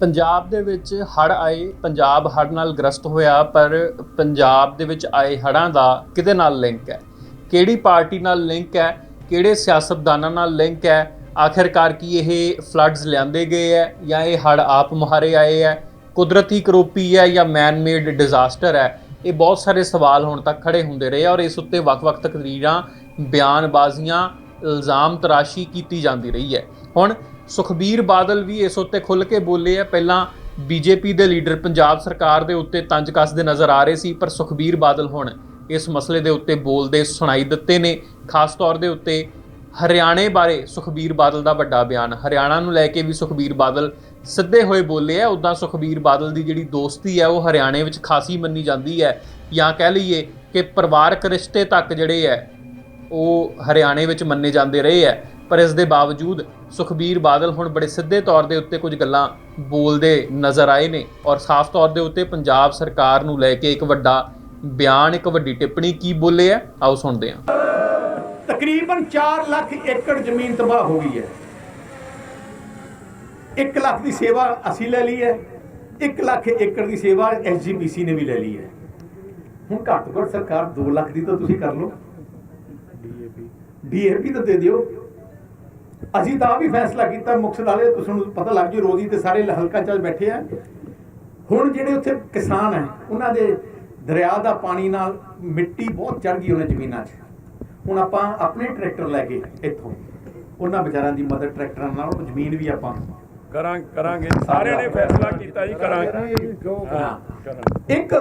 ਪੰਜਾਬ ਦੇ ਵਿੱਚ ਹੜ੍ਹ ਆਏ, ਪੰਜਾਬ ਹੜ੍ਹ ਨਾਲ ਗ੍ਰਸਤ ਹੋਇਆ, ਪਰ ਪੰਜਾਬ ਦੇ ਵਿੱਚ ਆਏ ਹੜ੍ਹਾਂ ਦਾ ਕਿਹਦੇ ਨਾਲ ਲਿੰਕ ਹੈ? ਕਿਹੜੀ ਪਾਰਟੀ ਨਾਲ ਲਿੰਕ ਹੈ? ਕਿਹੜੇ ਸਿਆਸਤਦਾਨਾਂ ਨਾਲ ਲਿੰਕ ਹੈ? ਆਖਿਰਕਾਰ ਕੀ ਇਹ ਫਲੱਡਸ ਲਿਆਂਦੇ ਗਏ ਹੈ ਜਾਂ ਇਹ ਹੜ੍ਹ ਆਪ ਮੁਹਾਰੇ ਆਏ ਹੈ? ਕੁਦਰਤੀ ਕਰੋਪੀ ਹੈ ਜਾਂ ਮੈਨ ਮੇਡ ਡਿਜ਼ਾਸਟਰ ਹੈ? ਇਹ ਬਹੁਤ ਸਾਰੇ ਸਵਾਲ ਹੁਣ ਤੱਕ ਖੜੇ ਹੁੰਦੇ ਰਹੇ ਆ ਔਰ ਇਸ ਉੱਤੇ ਵੱਖ-ਵੱਖ ਤਕਰੀਰਾਂ, ਬਿਆਨਬਾਜ਼ੀਆਂ ਇਲਜ਼ਾਮ ਤਰਾਸ਼ੀ ਕੀਤੀ ਜਾਂਦੀ ਰਹੀ ਹੈ। ਹੁਣ ਸੁਖਬੀਰ ਬਾਦਲ ਵੀ ਇਸ ਉੱਤੇ ਖੁੱਲ ਕੇ ਬੋਲੇ ਆ। ਪਹਿਲਾਂ ਬੀਜੇਪੀ ਦੇ ਲੀਡਰ ਪੰਜਾਬ ਸਰਕਾਰ ਦੇ ਉੱਤੇ ਤੰਜ ਕੱਸਦੇ ਨਜ਼ਰ ਆ ਰਹੇ ਸੀ, ਪਰ ਸੁਖਬੀਰ ਬਾਦਲ ਹੁਣ ਇਸ ਮਸਲੇ ਦੇ ਉੱਤੇ ਬੋਲਦੇ ਸੁਣਾਈ ਦਿੱਤੇ ਨੇ। ਖਾਸ ਤੌਰ ਦੇ ਉੱਤੇ ਹਰਿਆਣੇ ਬਾਰੇ ਸੁਖਬੀਰ ਬਾਦਲ ਦਾ ਵੱਡਾ ਬਿਆਨ। ਹਰਿਆਣਾ ਨੂੰ ਲੈ ਕੇ ਵੀ ਸੁਖਬੀਰ ਬਾਦਲ ਸਿੱਧੇ ਹੋਏ ਬੋਲੇ ਆ। ਉਦਾਂ ਸੁਖਬੀਰ ਬਾਦਲ ਦੀ ਜਿਹੜੀ ਦੋਸਤੀ ਹੈ ਉਹ ਹਰਿਆਣੇ ਵਿੱਚ ਖਾਸੀ ਮੰਨੀ ਜਾਂਦੀ ਹੈ। ਜਾਂ ਕਹਿ ਲਈਏ ਕਿ ਪਰਿਵਾਰਕ ਰਿਸ਼ਤੇ ਤੱਕ ਜਿਹੜੇ ਹੈ ਉਹ ਹਰਿਆਣੇ ਵਿੱਚ ਮੰਨੇ ਜਾਂਦੇ ਰਹੇ ਹੈ, ਪਰ ਇਸ ਦੇ ਬਾਵਜੂਦ ਸੁਖਬੀਰ ਬਾਦਲ ਹੁਣ ਬੜੇ ਸਿੱਧੇ ਤੌਰ ਦੇ ਉੱਤੇ ਕੁਝ ਗੱਲਾਂ ਬੋਲਦੇ ਨਜ਼ਰ ਆਏ ਨੇ ਔਰ ਸਾਫ਼ ਤੌਰ ਦੇ ਉੱਤੇ ਪੰਜਾਬ ਸਰਕਾਰ ਨੂੰ ਲੈ ਕੇ ਇੱਕ ਵੱਡਾ ਬਿਆਨ, ਇੱਕ ਵੱਡੀ ਟਿੱਪਣੀ ਕੀ ਬੋਲੇ ਹੈ? ਆਓ ਸੁਣਦੇ ਹਾਂ। ਤਕਰੀਬਨ 4 ਲੱਖ ਏਕੜ ਜ਼ਮੀਨ ਤਬਾਹ ਹੋ ਗਈ ਹੈ। 1 ਲੱਖ ਦੀ ਸੇਵਾ ਅਸੀਂ ਲੈ ਲਈ ਹੈ 1 ਲੱਖ ਏਕੜ ਦੀ ਸੇਵਾ ਐਸਜੀਪੀਸੀ ਨੇ ਵੀ ਲੈ ਲਈ ਹੈ। ਹੁਣ ਘੱਟ ਘੱਟ ਸਰਕਾਰ 2 ਲੱਖ ਦੀ ਤਾਂ ਤੁਸੀਂ ਕਰ ਲਓ। ਡੀਏਪੀ ਤਾਂ ਦੇ ਦਿਓ। ਅਸੀਂ ਤਾਂ ਵੀ ਫੈਸਲਾ ਕੀਤਾ ਮੁਕਤਸਰ ਵਾਲੇ ਤੁਸੀਂ ਨੂੰ ਪਤਾ ਲੱਗ ਜੂ ਰੋਜ਼ੀ ਤੇ ਸਾਰੇ ਹਲਕਾ ਚੱਲ ਬੈਠੇ ਆ। ਹੁਣ ਜਿਹੜੇ ਉੱਥੇ ਕਿਸਾਨ ਹੈ ਉਹਨਾਂ ਦੇ ਦਰਿਆ ਦਾ ਪਾਣੀ ਨਾਲ ਮਿੱਟੀ ਬਹੁਤ ਚੜ ਗਈ ਉਹਨਾਂ ਜ਼ਮੀਨਾਂ 'ਚ। ਹੁਣ ਆਪਾਂ ਆਪਣੇ ਟਰੈਕਟਰ ਲੈ ਕੇ ਇੱਥੋਂ ਉਹਨਾਂ ਵਿਚਾਰਾਂ ਦੀ ਮਦਦ ਟਰੈਕਟਰਾਂ ਨਾਲ ਉਹ ਜ਼ਮੀਨ ਵੀ ਆਪਾਂ ਕਰਾਂ ਕਰਾਂਗੇ। ਸਾਰਿਆਂ ਨੇ ਫੈਸਲਾ ਕੀਤਾ ਜੀ ਕਰਾਂਗੇ। ਇੱਕ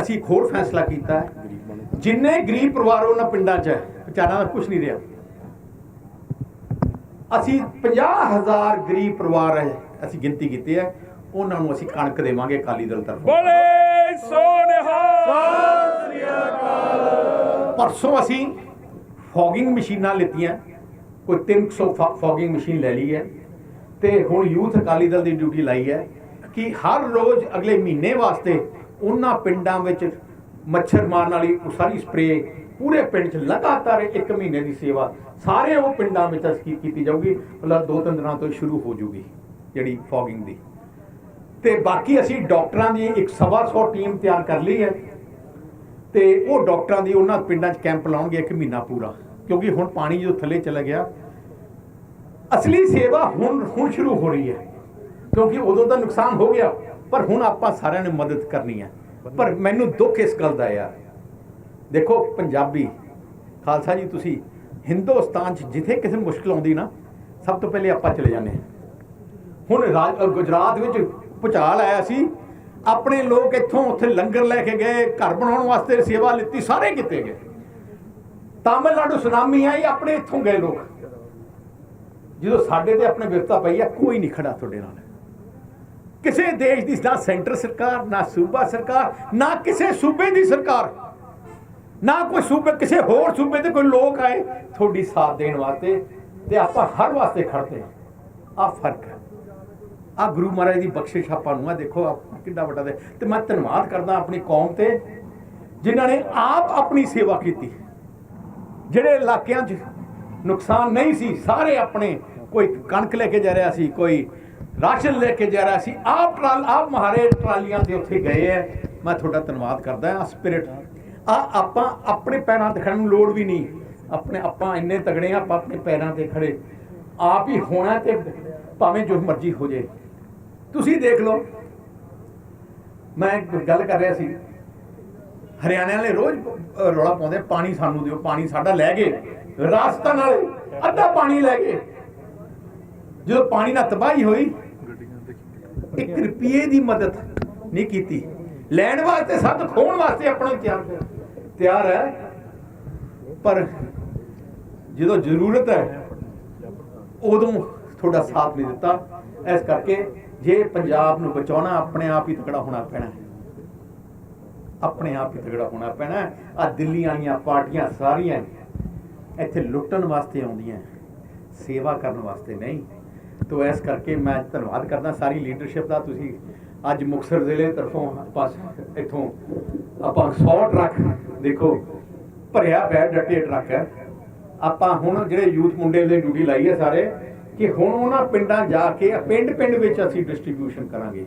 ਅਸੀਂ ਇੱਕ ਹੋਰ ਫੈਸਲਾ ਕੀਤਾ ਜਿੰਨੇ ਗਰੀਬ ਪਰਿਵਾਰ ਉਹਨਾਂ ਪਿੰਡਾਂ 'ਚ ਹੈ ਵਿਚਾਰਾਂ ਦਾ ਕੁਝ ਨਹੀਂ ਰਿਹਾ। ਅਸੀਂ 50000 ਗਰੀਬ ਪਰਿਵਾਰ ਹੈ ਅਸੀਂ ਗਿਣਤੀ ਕੀਤੀ ਹੈ। ਉਹਨਾਂ ਨੂੰ ਅਸੀਂ ਕਣਕ ਦੇਵਾਂਗੇ ਅਕਾਲੀ ਦਲ ਤਰਫੋਂ। ਬੋਲੇ ਸੋਨਿਹਾ ਪਰਸੋਂ ਅਸੀਂ ਫੌਗਿੰਗ ਮਸ਼ੀਨਾਂ ਲਿੱਤੀਆਂ। ਕੋਈ 300 ਫੌਗਿੰਗ ਮਸ਼ੀਨ ਲੈ ਲਈ ਹੈ। ਤੇ ਹੁਣ ਯੂਥ ਅਕਾਲੀ ਦਲ ਦੀ ਡਿਊਟੀ ਲਾਈ ਹੈ ਕਿ ਹਰ ਰੋਜ਼ ਅਗਲੇ ਮਹੀਨੇ ਵਾਸਤੇ ਉਹਨਾਂ ਪਿੰਡਾਂ ਵਿੱਚ ਮੱਛਰ ਮਾਰਨ ਵਾਲੀ ਉਹ ਸਾਰੀ ਸਪਰੇ ਪੂਰੇ ਪਿੰਡ 'ਚ ਲਗਾਤਾਰ ਇੱਕ ਮਹੀਨੇ ਦੀ ਸੇਵਾ ਸਾਰੇ ਉਹ ਪਿੰਡਾਂ ਵਿੱਚ ਅਸੀਂ ਕੀਤੀ ਜਾਊਗੀ, ਮਤਲਬ ਦੋ ਤਿੰਨ ਦਿਨਾਂ ਤੋਂ ਸ਼ੁਰੂ ਹੋ ਜੂਗੀ ਜਿਹੜੀ ਫੌਗਿੰਗ ਦੀ। ਤੇ ਬਾਕੀ ਅਸੀਂ ਡਾਕਟਰਾਂ ਦੀ ਇੱਕ ਸਵਾ ਸੌ ਟੀਮ ਤਿਆਰ ਕਰ ਲਈ ਹੈ ਤੇ ਉਹ ਡਾਕਟਰਾਂ ਦੀ ਉਹਨਾਂ ਪਿੰਡਾਂ 'ਚ ਕੈਂਪ ਲਾਉਣਗੇ ਇੱਕ ਮਹੀਨਾ ਪੂਰਾ, ਕਿਉਂਕਿ ਹੁਣ ਪਾਣੀ ਜੋ ਥੱਲੇ ਚਲਾ ਗਿਆ, ਅਸਲੀ ਸੇਵਾ ਹੁਣ ਹੁਣ ਸ਼ੁਰੂ ਹੋ ਰਹੀ ਹੈ, ਕਿਉਂਕਿ ਉਦੋਂ ਤਾਂ ਨੁਕਸਾਨ ਹੋ ਗਿਆ, ਪਰ ਹੁਣ ਆਪਾਂ ਸਾਰਿਆਂ ਨੇ ਮਦਦ ਕਰਨੀ ਹੈ। ਪਰ ਮੈਨੂੰ ਦੁੱਖ ਇਸ ਗੱਲ ਦਾ ਯਾਰ ਦੇਖੋ, ਪੰਜਾਬੀ, ਖਾਲਸਾ ਜੀ, ਤੁਸੀਂ ਹਿੰਦੁਸਤਾਨ 'ਚ ਜਿੱਥੇ ਕਿਸੇ ਨੂੰ ਮੁਸ਼ਕਲ ਆਉਂਦੀ ਨਾ, ਸਭ ਤੋਂ ਪਹਿਲੇ ਆਪਾਂ ਚਲੇ ਜਾਂਦੇ ਹਾਂ। ਹੁਣ ਰਾਜ- ਗੁਜਰਾਤ ਵਿੱਚ ਭੁਚਾਲ ਆਇਆ ਸੀ, ਆਪਣੇ ਲੋਕ ਇੱਥੋਂ ਉੱਥੇ ਲੰਗਰ ਲੈ ਕੇ ਗਏ, ਘਰ ਬਣਾਉਣ ਵਾਸਤੇ ਸੇਵਾ ਲਿੱਤੀ, ਸਾਰੇ ਕਿਤੇ ਗਏ। ਤਾਮਿਲਨਾਡੂ ਸੁਨਾਮੀ ਆਈ, ਆਪਣੇ ਇੱਥੋਂ ਗਏ ਲੋਕ। ਜਦੋਂ ਸਾਡੇ ਤੇ ਆਪਣੇ ਵਿਰਤਾ ਪਈ ਆ, ਕੋਈ ਨਹੀਂ ਖੜਾ ਤੁਹਾਡੇ ਨਾਲ। ਕਿਸੇ ਦੇਸ਼ ਦੀ ਨਾ ਸੈਂਟਰ ਸਰਕਾਰ, ਨਾ ਸੂਬਾ ਸਰਕਾਰ, ਨਾ ਕਿਸੇ ਸੂਬੇ ਦੀ ਸਰਕਾਰ। ਨਾ ਕੋਈ ਸੂਬੇ, ਕਿਸੇ ਹੋਰ ਸੂਬੇ ਤੇ ਕੋਈ ਲੋਕ ਆਏ ਤੁਹਾਡੀ ਸਾਥ ਦੇਣ ਵਾਸਤੇ ਤੇ ਆਪਾਂ ਹਰ ਵਾਸਤੇ ਖੜਦੇ ਆ ਆਹ ਫ਼ਰਕ ਹੈ। ਆ ਗੁਰੂ ਮਹਾਰਾਜ ਦੀ ਬਖਸ਼ਿਸ਼ ਆਪਾਂ ਨੂੰ ਆ, ਦੇਖੋ ਆਪ ਕਿੰਨਾ ਵੱਡਾ ਦੇ ਤੇ ਮੈਂ ਧੰਨਵਾਦ ਕਰਦਾ ਆਪਣੀ ਕੌਮ ਤੇ, ਜਿਨ੍ਹਾਂ ਨੇ ਆਪ ਆਪਣੀ ਸੇਵਾ ਕੀਤੀ। ਜਿਹੜੇ ਇਲਾਕਿਆਂ 'ਚ ਨੁਕਸਾਨ ਨਹੀਂ ਸੀ, ਸਾਰੇ ਆਪਣੇ ਕੋਈ ਕਣਕ ਲੈ ਕੇ ਜਾ ਰਿਹਾ ਸੀ, ਕੋਈ ਰਾਸ਼ਨ ਲੈ ਕੇ ਜਾ ਰਿਹਾ ਸੀ। ਆਪ ਟਰਾਲ ਆਪ ਮਹਾਰੇ ਟਰਾਲੀਆਂ ਦੇ ਉੱਥੇ ਗਏ ਐ। ਮੈਂ ਤੁਹਾਡਾ ਧੰਨਵਾਦ ਕਰਦਾ ਆ ਸਪਿਰਿਟ ਆ ਆਪਾਂ ਆਪਣੇ ਪੈਰਾਂ ਤੇ ਖੜਨ ਨੂੰ ਲੋੜ ਵੀ ਨਹੀਂ। ਆਪਣੇ ਆਪਾਂ ਇੰਨੇ ਤਗੜੇ ਆ ਆਪਾਂ ਆਪਣੇ ਪੈਰਾਂ ਤੇ ਖੜੇ। ਆਪ ਹੀ ਹੋਣਾ ਤੇ ਭਾਵੇਂ ਜੋ ਮਰਜ਼ੀ ਹੋ ਜੇ। ਤੁਸੀਂ ਦੇਖ ਲਓ। ਮੈਂ ਗੱਲ ਕਰ ਰਿਹਾ ਸੀ। ਹਰਿਆਣੇ ਵਾਲੇ ਰੋਜ਼ ਅਹ, ਰੌਲਾ ਪਾਉਂਦੇ ਪਾਣੀ ਸਾਨੂੰ ਦਿਓ ਪਾਣੀ ਸਾਡਾ ਲੈ ਗਏ। ਰਾਜਸਥਾਨ ਵਾਲੇ ਅੱਧਾ ਪਾਣੀ ਲੈ ਗਏ। ਜਦੋਂ ਪਾਣੀ ਨਾਲ ਤਬਾਹੀ ਹੋਈ ਇੱਕ ਰੁਪਏ ਦੀ ਮਦਦ ਨਹੀਂ ਕੀਤੀ। ਲੈਣ ਵਾਸਤੇ ਸੱਤ, ਖੋਣ ਵਾਸਤੇ ਆਪਣਾ ਤਿਆਰ ਤਿਆਰ ਹੈ, ਪਰ ਜਦੋਂ ਜ਼ਰੂਰਤ ਹੈ, ਉਦੋਂ ਤੁਹਾਡਾ ਸਾਥ ਨਹੀਂ ਦਿੱਤਾ। ਇਸ ਕਰਕੇ ਜੇ ਪੰਜਾਬ ਨੂੰ ਬਚਾਉਣਾ, ਆਪਣੇ ਆਪ ਹੀ ਤਕੜਾ ਹੋਣਾ ਪੈਣਾ ਆਪਣੇ ਆਪ ਹੀ ਤਗੜਾ ਹੋਣਾ ਪੈਣਾ ਆ ਦਿੱਲੀ ਵਾਲੀਆਂ ਪਾਰਟੀਆਂ ਸਾਰੀਆਂ ਇੱਥੇ ਲੁੱਟਣ ਵਾਸਤੇ ਆਉਂਦੀਆਂ, ਸੇਵਾ ਕਰਨ ਵਾਸਤੇ ਨਹੀਂ। ਤੋ ਇਸ ਕਰਕੇ ਮੈਂ ਧੰਨਵਾਦ ਕਰਦਾ ਸਾਰੀ ਲੀਡਰਸ਼ਿਪ ਦਾ। ਤੁਸੀਂ ਅੱਜ ਮੁਕਤਸਰ ਜ਼ਿਲ੍ਹੇ ਤਰਫੋਂ ਆਪਾਂ ਇੱਥੋਂ ਆਪਾਂ 100 ਟਰੱਕ ਦੇਖੋ, ਭਰਿਆ ਬੈ ਡੱਟੇ ਟਰੱਕ ਹੈ। ਆਪਾਂ ਹੁਣ ਜਿਹੜੇ ਯੂਥ ਮੁੰਡੇ ਦੇ ਡਿਊਟੀ ਲਾਈ ਹੈ ਸਾਰੇ, ਕਿ ਹੁਣ ਉਹਨਾਂ ਪਿੰਡਾਂ ਜਾ ਕੇ ਪਿੰਡ ਪਿੰਡ ਵਿੱਚ ਅਸੀਂ ਡਿਸਟ੍ਰੀਬਿਊਸ਼ਨ ਕਰਾਂਗੇ।